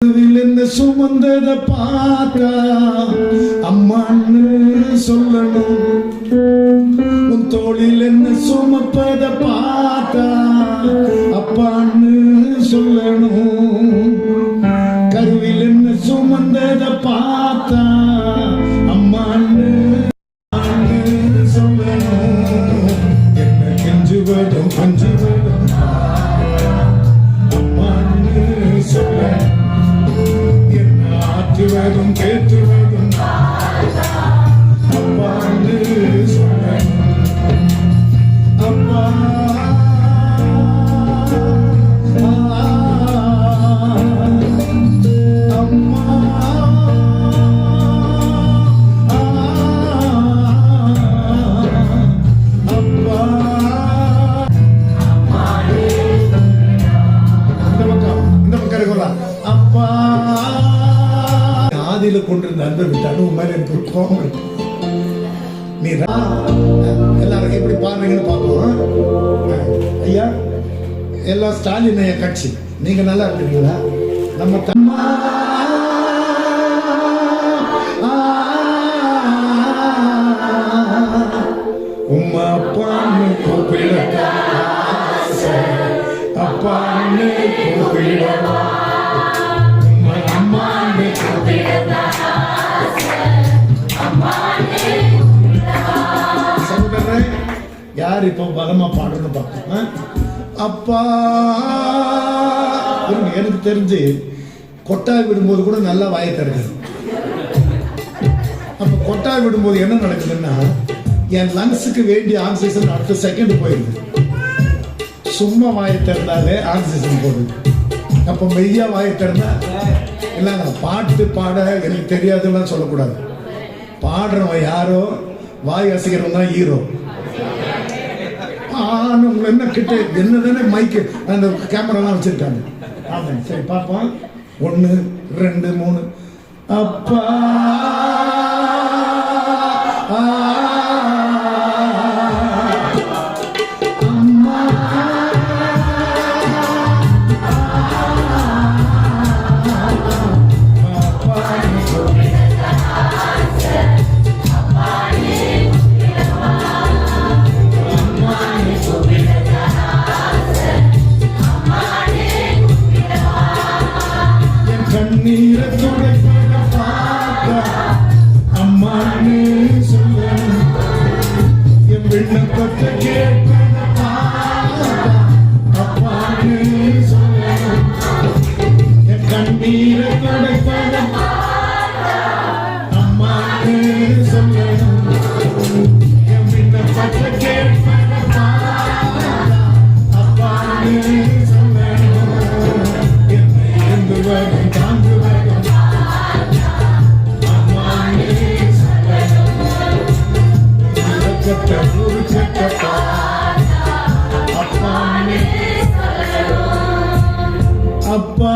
என்ன சுமந்தத பார்த்தா அம்மான்னு சொல்லணும். உன் தோளில் என்ன சுமப்பத பார்த்தா அப்பான்னு சொல்லணும். ஆதியில கொண்டிருந்த அன்பை விட்டு அனுபவம் மேல எனக்கு ஒரு கோபம் இருக்கு. நீ எல்லாரும் எப்படி பாருங்கன்னு பார்ப்போம். ஐயா எல்லாம் ஸ்டாலின் ஐயா கட்சி. நீங்க நல்லா இருக்கீங்களா? நம்ம தம்மா உம்மா அப்பான்னு கூப்பிட அப்பா கூப்பிட யார் இப்போ பலமா பாடுறன்னு பார்ப்போம் ஆ? அப்பா எனக்கு தெரிஞ்சு கொட்டாய் விடும்போது கூட நல்லா வாயை திறக்குது அப்போ கொட்டாய் விடும்போது என்ன நடக்குதுன்னா என் லங்ஸுக்கு வேண்டிய ஆக்சிஜன் அடுத்த செகண்ட் போயிடுது. சும்மா வாயை திறந்தாலே ஆக்சிஜன் போடுது அப்போ மெய்யா வாயை திறந்தா இல்லைங்க பாட்டு பாட எனக்கு தெரியாதுலாம் சொல்லக்கூடாது. பாடுறவன் யாரோ வாய் அசைக்கிறவன் தான் ஹீரோ ஆனும் என்ன கிட்ட என்னதுன்னு மைக்கு அந்த கேமராலாம் வச்சிருக்காங்க. ஆமாம் சரி பார்ப்போம். ஒன்று ரெண்டு மூணு. அப்பா! கண்ணீரை துடைப்பத பார்த்தா அம்மான்னு சொல்லணும் என் விண்ணப்பத்தை அப்பா